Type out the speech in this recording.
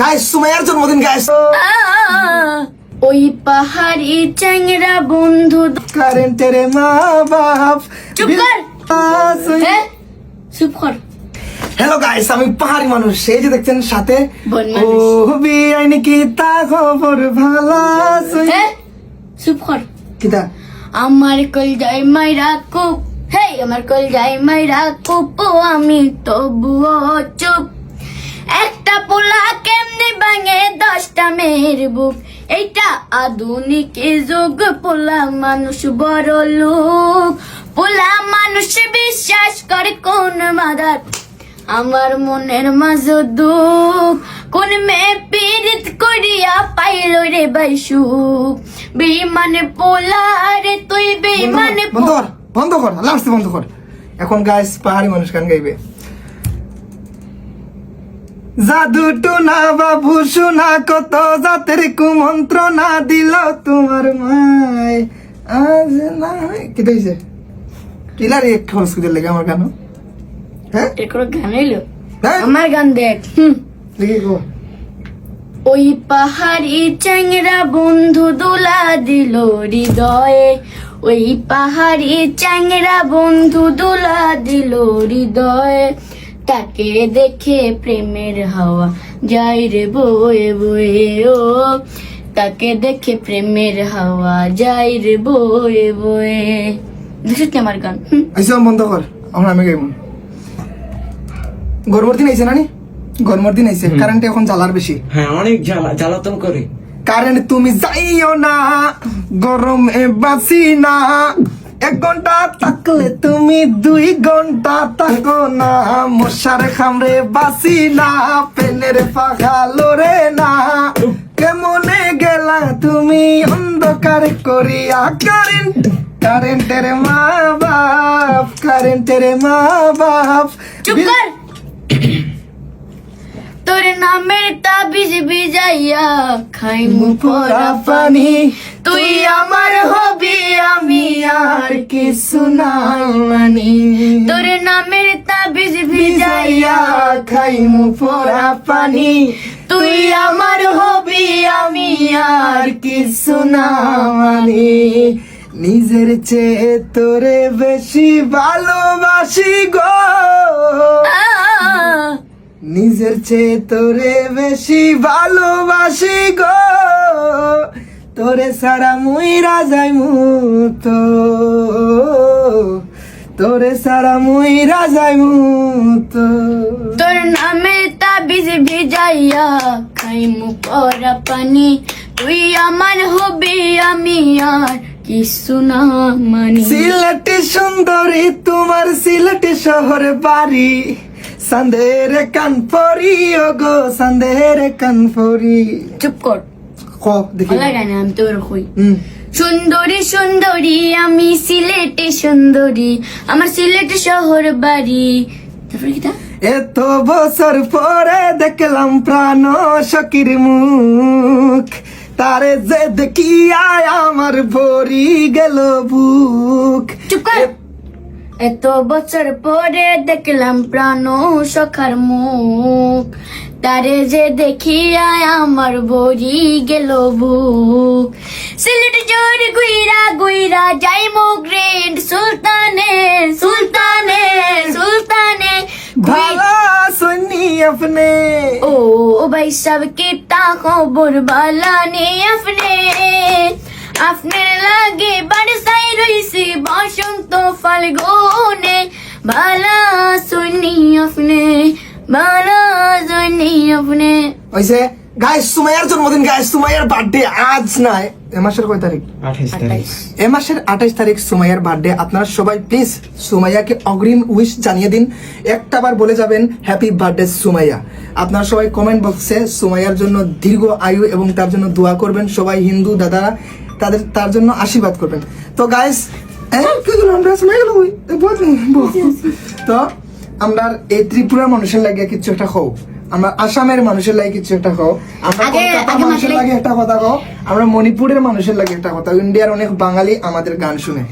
Guys সুমাইয়ার জন্মদিন guys ওই পাহাড়ি চ্যাংরা বন্ধু কারেন্টের মা বাপ চুপ কর। হ্যাঁ? চুপ কর। হ্যালো গাইস আমি পাহাড়ি মানুষ। সেই যে দেখছেন সাথে ও মানুষ। বিআই নাকি তা খবর ভালো আছে। হ্যাঁ? চুপ কর। কিতা আমার কল যাই মাইরা কুপ হে আমার কল যাই মাইরা কুপ ও আমি তবুও চুপ। একটা পোলা কেমনে ভাঙে দশটা মেয়ের বুক। এইটা আধুনিক যুগ পোলা মানুষ বড় লোক। পোলা মানুষ বিশ্বাস করে কোন মাদার আমার মনের মাঝে দুঃখ। কোন মেয়ে পীড়িত করিয়া পাইল রে ভাই সুখ। বেইমানে পোলা রে তুই বেইমানে বন্ধ কর বন্ধ কর লাস্ট বন্ধ কর। এখন গাইস পাহাড়ি মানুষ গান গাইবে। জাদু টুনা বাবু শোনা কত জাতের কুমন্ত্রণা দিল তোমার মায়। আজ না কি হয়েছে কিলার এক খরচ করে লেগে আমার গান হ্যাঁ? এরকম গান এলো হ্যাঁ। আমার গান দেখ। লিখে গো ওই পাহাড়ি চ্যাংরা বন্ধু দোলা দিল হৃদয়ে। ওই পাহাড়ি চ্যাংরা বন্ধু দোলা দিল হৃদয়ে। তাকে দেখে প্রেমের হাওয়া যাই রে বয়ে বয়ে ও। তাকে দেখে প্রেমের হাওয়া যাই রে বয়ে বয়ে। দেখছিস কি আমার গান। আইসো বন্ধ কর আমি গাইব। গরমের দিন আইছে নানি গরমের দিন কারেন্ট এখন জ্বালার বেশি। হ্যাঁ অনেক জ্বালা জ্বালাতন করে। কারেন্ট তুমি যাইও না গরমে বাসি না। এক ঘণ্টা থাকলে তুমি দুই ঘণ্টা থাকো না। মশার খামরে বাসি না, পেনের পাখা লড়ে না। কেমনে গেলা তুমি অন্ধকার করিয়া? কারেন্ট, কারেন্টের মা বাপ, কারেন্টের মা বাপ। চুপ কর। তোর নামের তাবিজ বিজাইয়া খাইমু পরা পানি। তুই আমার হবি, আমি আর কিছু মানি। তোর নামের তাবিজ বিজাইয়া খাইমু পরা পানি। তুই আমার হবি, আমি আর কিছু না নিজের চেয়ে তোরে বেশি ভালোবাসি গো। নিজের চেয়ে তোরে বেশি ভালোবাসি গো। তোরে সারা মুই রাজাই মুতো তোরে সারা মুই রাজাই মুতো তোর নামের তাবিজ ভিজাইয়া খাই খাইমু পরা পানি। তুই আমার হবি আমি আর কিছু না মানি। সিলেটি সুন্দরী তোমার সিলেটি শহর বাড়ি। সন্দের কানপরি ও গো সন্দের কানপরি চুপ কর। ক দেখি। গান আমি তোর কই হুম। সুন্দরী সুন্দরী আমি সিলেটে সুন্দরী আমার সিলেট শহর বাড়ি। তারপরে কি তা? এত বছর পরে দেখলাম প্রাণ সকির মুখ। তারে যে দেখিয়া আমার ভরি গেল বুক। চুপ কর। এত বছর পরে দেখলাম প্রাণ সখার মুখ। তারে যে দেখিয়া আমার ভরি গেল বুক। সিলেট জোর গুইরা গুইরা যাই মুগ্রেন্ড সুলতানে সুলতানে সুলতানে। ভালো ও ভাই সব কিতা খবর? বালা নে আপনি। আপনার লাগে বড় সাইর বসন্ত ফাল্গুনে বালা শুনি আপনি বালা শুনি আপনি ওইসে গাইস সুমাইয়ার জন্মদিন গাইস সুমাইয়ার বার্থডে আজ নাই। এ মাসের কয় তারিখ? আঠাইশ তারিখ। এ মাসের আঠাইশ তারিখ সুমাইয়ার বার্থডে আপনারা সবাই প্লিজ সুমাইয়াকে অগ্রিম উইশ জানিয়ে দিন। একটা বার বলে যাবেন হ্যাপি বার্থডে সুমাইয়া। আপনারা সবাই কমেন্ট বক্সে সুমাইয়ার জন্য দীর্ঘ আয়ু এবং তার জন্য দোয়া করবেন। সবাই হিন্দু দাদারা তাদের তার জন্য আশীর্বাদ করবেন। তো গাইস তো আমরা এই ত্রিপুরার মানুষের লাগে কিছু একটা খাও আমরা আসামের মানুষের লাগে কিছু একটা খাও আমরা কলকাতার মানুষের লাগে একটা কথা কও। আমরা মণিপুরের মানুষের লাগে একটা কথা ইন্ডিয়ার অনেক বাঙালি আমাদের গান শুনে।